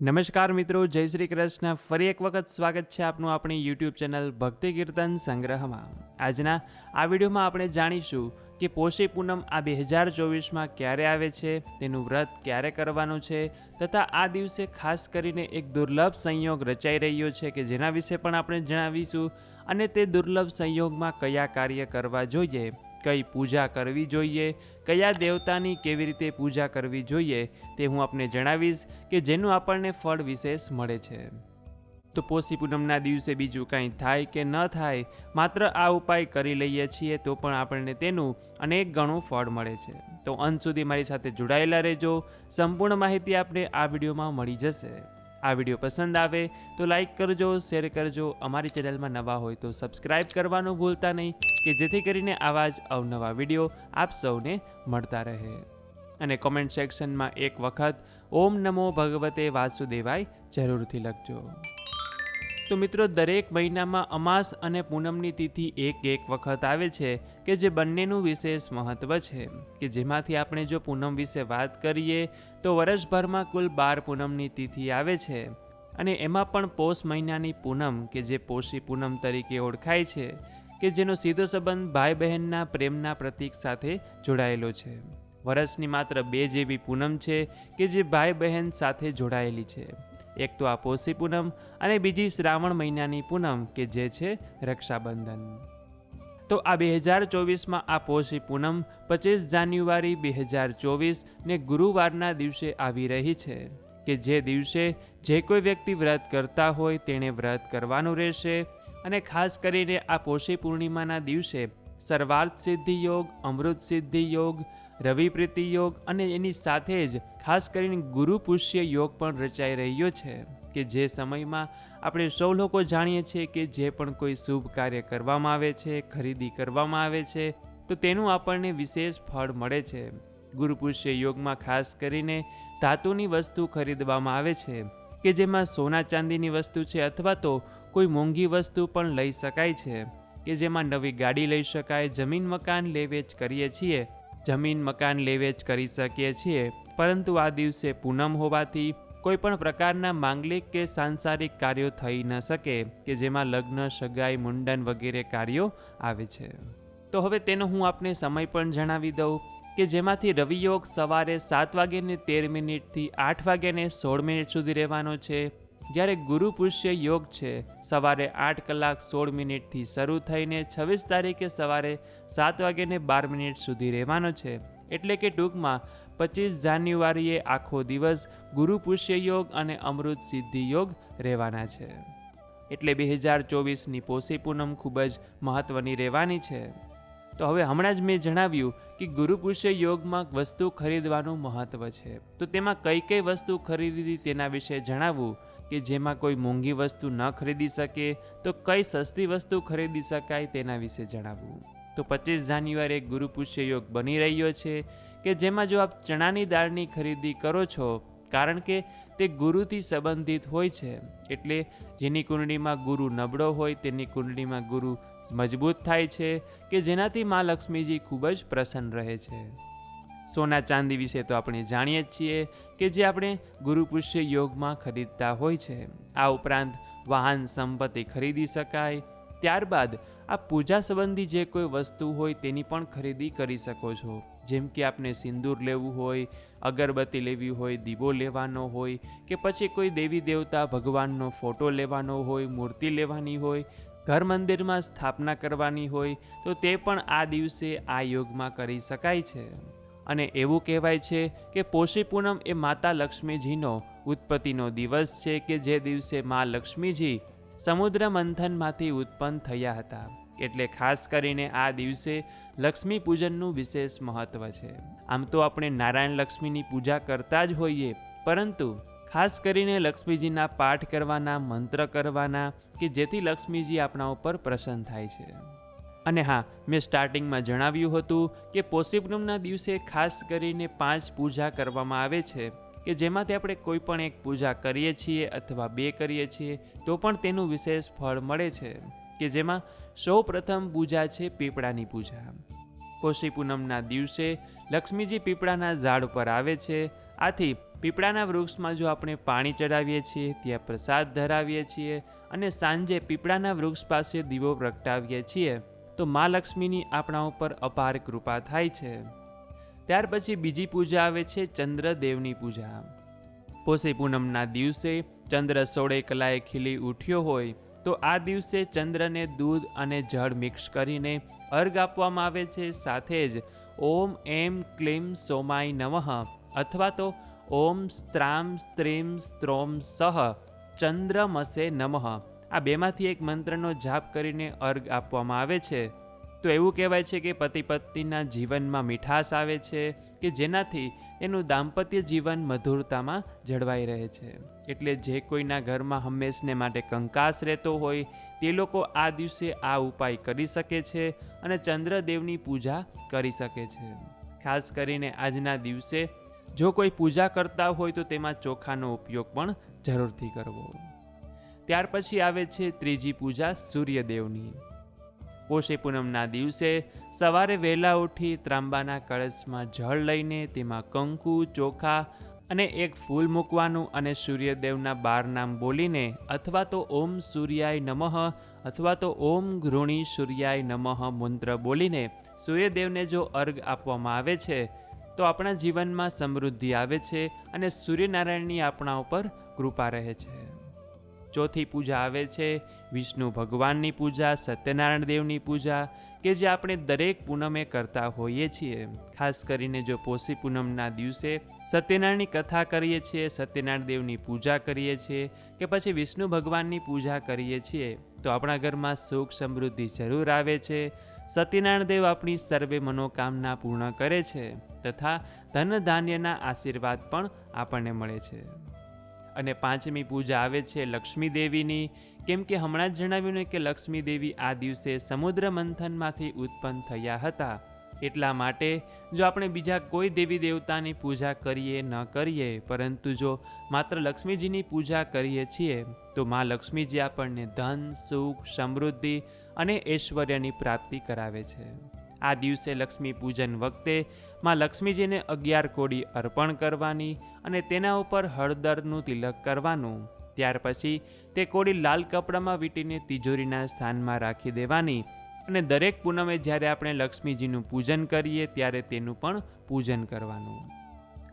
નમસ્કાર મિત્રો, જય શ્રી કૃષ્ણ. ફરી એક વખત સ્વાગત છે આપનું આપણી યુટ્યુબ ચેનલ ભક્તિ કીર્તન સંગ્રહમાં. આજના આ વિડીયોમાં આપણે જાણીશું કે પોષી પૂનમ આ બે હજાર ચોવીસમાં ક્યારે આવે છે, તેનું વ્રત ક્યારે કરવાનું છે, તથા આ દિવસે ખાસ કરીને એક દુર્લભ સંયોગ રચાઈ રહ્યો છે કે જેના વિશે પણ આપણે જણાવીશું અને તે દુર્લભ સંયોગમાં કયા કાર્ય કરવા જોઈએ. કઈ પૂજા કરવી જોઈએ, કયા દેવતાની કેવી રીતે પૂજા કરવી જોઈએ તે હું આપને જણાવીશ કે જેનું આપણને ફળ વિશેષ મળે છે. તો પોષી પૂનમના દિવસે બીજું કાંઈ થાય કે ન થાય, માત્ર આ ઉપાય કરી લઈએ છીએ તો પણ આપણને તેનું અનેક ગણું ફળ મળે છે. તો અંત સુધી મારી સાથે જોડાયેલા રહેજો. સંપૂર્ણ માહિતી આપણે આ વિડીયોમાં મળી જશે. આ વીડિયો પસંદ આવે તો લાઈક કરજો, શેર કરજો. અમારી ચેનલમાં નવા હોય તો સબસ્ક્રાઈબ કરવાનું ભૂલતા નહીં, કે જેથી કરીને આવા જ અવનવા વીડિયો આપ સૌને મળતા રહે. અને કોમેન્ટ સેક્શનમાં એક વખત, ઓમ નમો ભગવતે વાસુદેવાય જરૂરથી લખજો. તો મિત્રો, દરેક મહિનામાં અમાસ અને પૂનમની તિથિ એક એક વખત આવે છે, કે જે બંનેનું વિશેષ મહત્વ છે. કે જેમાંથી આપણે જો પૂનમ વિશે વાત કરીએ, તો વર્ષભરમાં કુલ બાર પૂનમની તિથિ આવે છે. અને એમાં પણ પોષ મહિનાની પૂનમ, કે જે પોષી પૂનમ તરીકે ઓળખાય છે, કે જેનો સીધો સંબંધ ભાઈ બહેનના પ્રેમના પ્રતીક સાથે જોડાયેલો છે. વર્ષની માત્ર બે જેવી પૂનમ છે, કે જે ભાઈ બહેન સાથે જોડાયેલી છે. એક તો આ પોષી પૂનમ અને બીજી શ્રાવણ મહિનાની પૂનમ કે જે છે રક્ષાબંધન. તો આ બે હજાર ચોવીસમાં આ પોષી પૂનમ પચીસ જાન્યુઆરી બે હજાર ચોવીસને ગુરુવારના દિવસે આવી રહી છે કે જે દિવસે જે કોઈ વ્યક્તિ વ્રત કરતા હોય તેણે વ્રત કરવાનું રહેશે અને ખાસ કરીને આ પોષી પૂર્ણિમાના દિવસે સર્વાર્થ સિદ્ધિ યોગ અમૃત સિદ્ધિ યોગ રવિ પ્રીતિ યોગ અને એની સાથે જ ખાસ કરીને ગુરુ પુષ્ય યોગ પણ રચાઈ રહ્યો છે કે જે સમયમાં આપણે સૌ લોકો જાણીએ છીએ કે જે પણ કોઈ શુભ કાર્ય કરવામાં આવે છે, ખરીદી કરવામાં આવે છે, તો તેનું આપણને વિશેષ ફળ મળે છે. ગુરુ પુષ્ય યોગમાં ખાસ કરીને ધાતુની વસ્તુ ખરીદવામાં આવે છે કે જેમાં સોના ચાંદીની વસ્તુ છે અથવા તો કોઈ મોંઘી વસ્તુ પણ લઈ શકાય છે કે જેમાં નવી ગાડી લઈ શકાય, જમીન મકાન લે વેચ કરીએ છીએ જમીન, મકાન લેવેચ કરી શકીએ છીએ, પરંતુ આ દિવસે પૂનમ હોવાથી કોઈ પણ પ્રકારના માંગલિક કે સાંસારિક કાર્યો થઈ ન શકે, કે જેમાં લગ્ન, સગાઈ, મુંડન વગેરે કાર્યો આવે છે. તો હવે તેનો હું આપને સમય પણ જણાવી દઉં કે જેમાંથી રવિયોગ સવારે સાત વાગ્યાને તેર મિનિટથી આઠ વાગ્યાને સોળ મિનિટ સુધી રહેવાનો છે જ્યારે ગુરુ પુષ્ય યોગ છે, સવારે આઠ કલાક સોળ મિનિટથી શરૂ થઈને છવ્વીસ તારીખે સવારે સાત વાગ્યાને બાર મિનિટ સુધી રહેવાનો છે. એટલે કે ટૂંકમાં પચીસ જાન્યુઆરીએ આખો દિવસ ગુરુ પુષ્ય યોગ અને અમૃત સિદ્ધિ યોગ રહેવાના છે. એટલે બે હજાર ચોવીસની પોષી પૂનમ ખૂબ જ મહત્ત્વની રહેવાની છે. તો હવે હમણાં જ મેં જણાવ્યું કે ગુરુ પુષ્ય યોગમાં વસ્તુ ખરીદવાનું મહત્ત્વ છે. તો તેમાં કઈ કઈ વસ્તુ ખરીદી તેના વિશે જણાવવું કે જેમાં કોઈ મોંઘી વસ્તુ ન ખરીદી શકે, તો કઈ સસ્તી વસ્તુ ખરીદી શકાય તેના વિશે જણાવવું તો પચીસ જાન્યુઆરીએ ગુરુ પુષ્ય યોગ બની રહ્યો છે, કે જેમાં જો આપ ચણાની દાળની ખરીદી કરો છો, કારણ કે તે ગુરુથી સંબંધિત હોય છે, એટલે જેની કુંડળીમાં ગુરુ નબળો હોય તેની કુંડળીમાં ગુરુ મજબૂત થાય છે કે જેનાથી મા લક્ષ્મીજી ખૂબ જ પ્રસન્ન રહે છે. સોના ચાંદી વિશે તો આપણે જાણીએ જ છીએ કે જે આપણે ગુરુપુષ્ય યોગમાં ખરીદતા હોય છે. આ ઉપરાંત વાહન સંપત્તિ ખરીદી શકાય, ત્યારબાદ આ પૂજા સંબંધી જે કોઈ વસ્તુ હોય તેની પણ ખરીદી કરી શકો છો. જેમ કે આપને સિંદૂર લેવું હોય, અગરબત્તી લેવી હોય, દીવો લેવાનો હોય, કે પછી કોઈ દેવી દેવતા ભગવાનનો ફોટો લેવાનો હોય, મૂર્તિ લેવાની હોય ઘર મંદિરમાં સ્થાપના કરવાની હોય તો તે પણ આ દિવસે આ યોગમાં કરી શકાય છે. અને એવું કહેવાય છે કે પોષી પૂનમ એ માતા લક્ષ્મીજીનો ઉત્પત્તિનો દિવસ છે કે જે દિવસે મા લક્ષ્મીજી સમુદ્ર મંથનમાંથી ઉત્પન્ન થયા હતા. એટલે ખાસ કરીને આ દિવસે લક્ષ્મી પૂજનનું વિશેષ મહત્વ છે. આમ તો આપણે નારાયણ લક્ષ્મીની પૂજા કરતા જ હોઈએ, પરંતુ ખાસ કરીને લક્ષ્મીજીના પાઠ કરવાના, મંત્ર કરવાના કે જેથી લક્ષ્મીજી આપણા ઉપર પ્રસન્ન થાય છે. અને હા, મેં સ્ટાર્ટિંગમાં જણાવ્યું હતું કે પોશીપુનમના દિવસે ખાસ કરીને પાંચ પૂજા કરવામાં આવે છે કે જેમાંથી આપણે કોઈ પણ એક પૂજા કરીએ છીએ અથવા બે કરીએ છીએ તો પણ તેનું વિશેષ ફળ મળે છે કે જેમાં સૌ પ્રથમ પૂજા છે પીપળાની પૂજા. પોષી પૂનમના દિવસે લક્ષ્મીજી પીપળાના ઝાડ પર આવે છે, આથી પીપળાના વૃક્ષમાં જો આપણે પાણી ચડાવીએ છીએ, ત્યાં પ્રસાદ ધરાવીએ છીએ અને સાંજે પીપળાના વૃક્ષ પાસે દીવો પ્રગટાવીએ છીએ, તો મા લક્ષ્મીની આપણા ઉપર અપાર કૃપા થાય છે. ત્યાર પછી બીજી પૂજા આવે છે ચંદ્રદેવની પૂજા. પોષી પૂનમના દિવસે ચંદ્ર સોળે કલાએ ખીલી ઉઠ્યો હોય, તો આ દિવસે ચંદ્રને દૂધ અને જળ મિક્સ કરીને અર્ઘ આપવામાં આવે છે. સાથે જ ઓમ એમ ક્લીમ સોમાય નમઃ અથવા તો ઓમ સ્ત્રામ સ્ત્રીમ સ્ત્રોમ સહ ચંદ્રમસે નમઃ. આ બેમાંથી એક મંત્રનો જાપ કરીને અર્ઘ આપવામાં આવે છે. તો એવું કહેવાય છે કે પતિ પત્નીના જીવનમાં મીઠાશ આવે છે કે જેનાથી એનું દાંપત્ય જીવન મધુરતામાં જળવાઈ રહે છે. એટલે જે કોઈના ઘરમાં હંમેશને માટે કંકાસ રહેતો હોય, તે લોકો આ દિવસે આ ઉપાય કરી શકે છે અને ચંદ્રદેવની પૂજા કરી શકે છે. ખાસ કરીને આજના દિવસે જો કોઈ પૂજા કરતા હોય તો તેમાં ચોખાનો ઉપયોગ પણ જરૂરથી કરવો. ત્યાર પછી આવે છે ત્રીજી પૂજા સૂર્યદેવની. પોષી પૂનમના દિવસે સવારે વહેલા ઉઠી ત્રાંબાના કળશમાં જળ લઈને તેમાં કંકુ, ચોખા અને એક ફૂલ મૂકવાનું અને સૂર્યદેવના બાર નામ બોલીને અથવા તો ઓમ સૂર્યાય નમઃ અથવા તો ઓમ ઘૃણી સૂર્યાય નમઃ મંત્ર બોલીને સૂર્યદેવને જો અર્ઘ આપવામાં આવે છે તો આપણા જીવનમાં સમૃદ્ધિ આવે છે અને સૂર્યનારાયણની આપણા ઉપર કૃપા રહે છે. ચોથી પૂજા આવે છે, વિષ્ણુ ભગવાનની પૂજા, સત્યનારાયણ દેવની પૂજા, કે જે આપણે દરેક પૂનમે કરતા હોઈએ છીએ. ખાસ કરીને જો પોષી પૂનમના દિવસે સત્યનારાયણની કથા કરીએ છીએ, સત્યનારાયણ દેવની પૂજા કરીએ છીએ, કે પછી વિષ્ણુ ભગવાનની પૂજા કરીએ છીએ, તો આપણા ઘરમાં સુખ સમૃદ્ધિ જરૂર આવે છે. સત્યનારાયણ દેવ આપણી સર્વે મનોકામના પૂર્ણ કરે છે તથા ધન ધાન્યના આશીર્વાદ પણ આપણને મળે છે. અને પાંચમી પૂજા આવે છે લક્ષ્મી દેવીની. કેમ કે હમણાં જ જણાવ્યું ને કે લક્ષ્મી દેવી આ દિવસે સમુદ્ર મંથનમાંથી ઉત્પન્ન થયા હતા. એટલા માટે જો આપણે બીજા કોઈ દેવી દેવતાની પૂજા કરીએ ન કરીએ, પરંતુ જો માત્ર લક્ષ્મીજીની પૂજા કરીએ છીએ, તો મા લક્ષ્મીજી આપણને ધન, સુખ, સમૃદ્ધિ અને ઐશ્વર્યની પ્રાપ્તિ કરાવે છે. આ દિવસે લક્ષ્મી પૂજન વખતે મા લક્ષ્મીજીને અગિયાર કોડી અર્પણ કરવાની અને તેના ઉપર હળદરનું તિલક કરવાનું. ત્યાર પછી તે કોડી લાલ કપડામાં વીંટીને તિજોરીના સ્થાનમાં રાખી દેવાની અને દરેક પૂનમે જ્યારે આપણે લક્ષ્મીજીનું પૂજન કરીએ ત્યારે તેનું પણ પૂજન કરવાનું.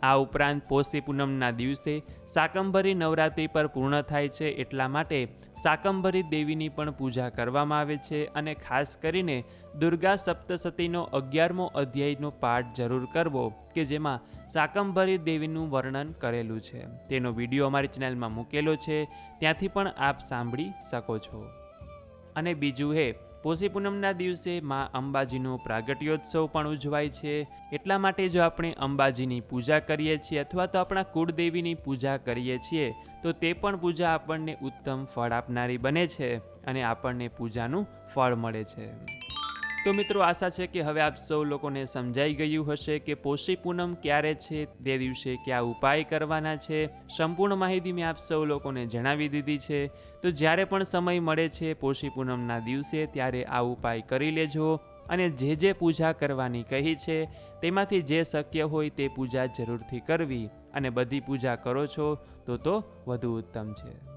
આ ઉપરાંત પોષી પૂનમના દિવસે શાકંભરી નવરાત્રિ પર પૂર્ણ થાય છે એટલા માટે શાકંભરી દેવીની પણ પૂજા કરવામાં આવે છે અને ખાસ કરીને દુર્ગા સપ્તસતીનો અગિયારમો અધ્યાયનો પાઠ જરૂર કરવો કે જેમાં શાકંભરી દેવીનું વર્ણન કરેલું છે. તેનો વીડિયો અમારી ચેનલમાં મૂકેલો છે. ત્યાંથી પણ આપ સાંભળી શકો છો. અને બીજું હે પોષી પૂનમના દિવસે મા અંબાજીનો પ્રાગટ્યોત્સવ પણ ઉજવાય છે. એટલા માટે જો આપણે અંબાજીની પૂજા કરીએ છીએ અથવા તો આપણા કુળદેવીની પૂજા કરીએ છીએ, તો તે પણ પૂજા આપણને ઉત્તમ ફળ આપનારી બને છે અને આપણને પૂજાનું ફળ મળે છે. તો મિત્રો આશા છે કે હવે આપ સૌ લોકોને સમજાઈ ગયું હશે કે પોષી પૂનમ ક્યારે છે, તે દિવસે કયા ઉપાય કરવાના છે. સંપૂર્ણ માહિતી મેં આપ સૌ લોકોને જણાવી દીધી છે. તો જ્યારે પણ સમય મળે છે પોષી પૂનમના દિવસે, ત્યારે આ ઉપાય કરી લેજો. અને જે જે પૂજા કરવાની કહી છે, તેમાંથી જે શક્ય હોય તે પૂજા જરૂરથી કરવી. અને બધી પૂજા કરો છો, તો તો વધુ ઉત્તમ છે.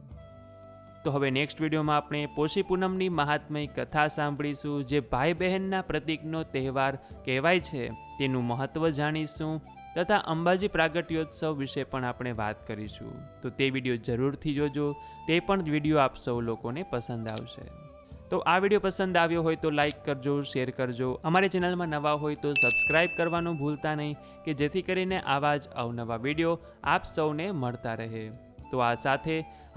તો હવે નેક્સ્ટ વિડીયોમાં આપણે પોષી પૂનમની મહાત્મય કથા સાંભળીશું, જે ભાઈ બહેનના પ્રતીકનો તહેવાર કહેવાય છે. તેનું મહત્ત્વ જાણીશું તથા અંબાજી પ્રાગટ્યોત્સવ વિશે પણ આપણે વાત કરીશું. તો તે વીડિયો જરૂરથી જોજો, તે પણ વીડિયો આપ સૌ લોકોને પસંદ આવશે. તો આ વીડિયો પસંદ આવ્યો હોય તો લાઇક કરજો, શેર કરજો. અમારી ચેનલમાં નવા હોય તો સબસ્ક્રાઈબ કરવાનું ભૂલતા નહીં, કે જેથી કરીને આવા જ અવનવા વીડિયો આપ સૌને મળતા રહે. તો આ સાથે